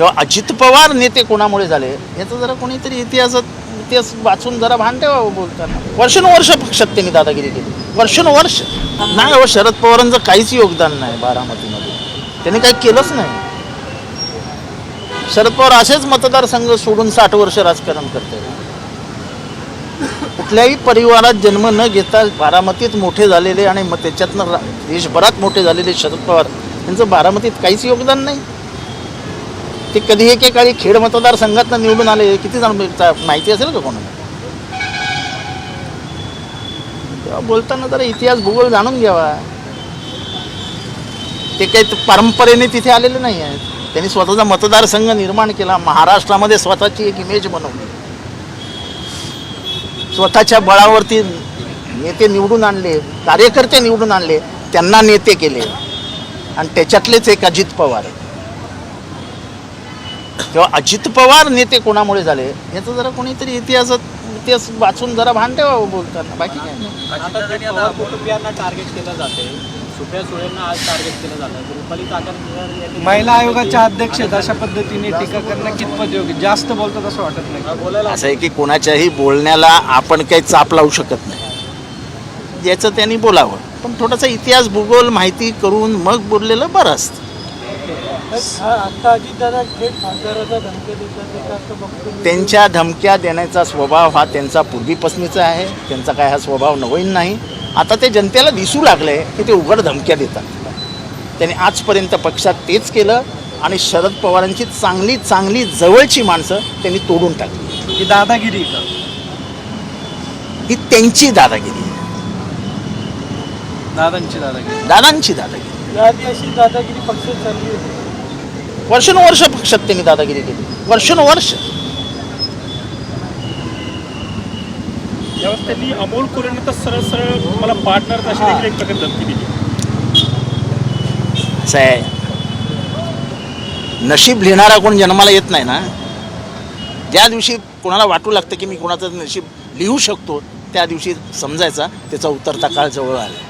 किंवा अजित पवार नेते कोणामुळे झाले? याचं जरा कोणीतरी इतिहासात इतिहास वाचून जरा भान ठेवावं बोलताना. वर्षानुवर्ष पक्षात त्यांनी दादागिरी केली. वर्षानुवर्ष. नाही हो शरद पवारांचं काहीच योगदान नाही बारामतीमध्ये. त्यांनी काही केलंच नाही. शरद पवार असेच मतदारसंघ सोडून साठ वर्ष राजकारण करते. कुठल्याही परिवारात जन्म न घेता बारामतीत मोठे झालेले आणि मग त्याच्यातनं देशभरात मोठे झालेले शरद पवार यांचं बारामतीत काहीच योगदान नाही. ते कधी एकेकाळी खेड मतदारसंघातनं निवडून आले किती जण म्हणजे माहिती असेल का कोणाला? तेव्हा बोलताना जरा इतिहास भूगोल जाणून घ्यावा. ते काही परंपरेने तिथे आलेले नाही आहेत. त्यांनी स्वतःचा मतदारसंघ निर्माण केला महाराष्ट्रामध्ये स्वतःची एक इमेज बनवली. स्वतःच्या बळावरती नेते निवडून आणले कार्यकर्ते निवडून आणले त्यांना नेते केले. आणि त्याच्यातलेच एक अजित पवार. किंवा अजित पवार नेते कोणामुळे झाले? याचं जरा कोणीतरी इतिहासात इतिहास वाचून जरा भान ठेवावं बोलताना. बाकी काय नाही. आता पवार कुटुंबियांना टार्गेट केलं जाते. सुप्रिया सुळेंना आज टार्गेट केलं जातं. रुपाली महिला आयोगाच्या अध्यक्ष आहेत अशा पद्धतीने टीका करणं कितपत योग्य? जास्त बोलतात असं वाटत नाही. बोलायला असं आहे की कोणाच्याही बोलण्याला आपण काही चाप लावू शकत नाही. ज्याचं त्यांनी बोलावं. पण थोडासा इतिहास भूगोल माहिती करून मग बोललेलं बरं असतं. त्यांच्या धमक्या देण्याचा स्वभाव हा त्यांचा पूर्वीपासूनचा आहे. त्यांचा काय हा स्वभाव नवीन नाही. आता ते जनतेला दिसू लागले की ते उघड धमक्या देतात. त्यांनी आजपर्यंत पक्षात तेच केलं आणि शरद पवारांची चांगली चांगली जवळची माणसं त्यांनी तोडून टाकली. ही दादागिरी का? ही त्यांची दादागिरी आहे. दादांची दादागिरी. दादांची दादागिरी. दादागिरी पक्षात चालली होती. वर्षानुवर्ष पक्षात त्यांनी दादागिरी केली. वर्षानुवर्ष. त्यांनी अमोल कोरेंना तर सरळ सरळ मला पार्टनर अशी देखील एक प्रकारे धमकी दिली. असं आहे नशीब लिहिणारा कोण जन्माला येत नाही ना? ज्या दिवशी कोणाला वाटू लागतं की मी कोणाचं नशीब लिहू शकतो त्या दिवशी समजायचा त्याचा उतरता काळ जवळ आला.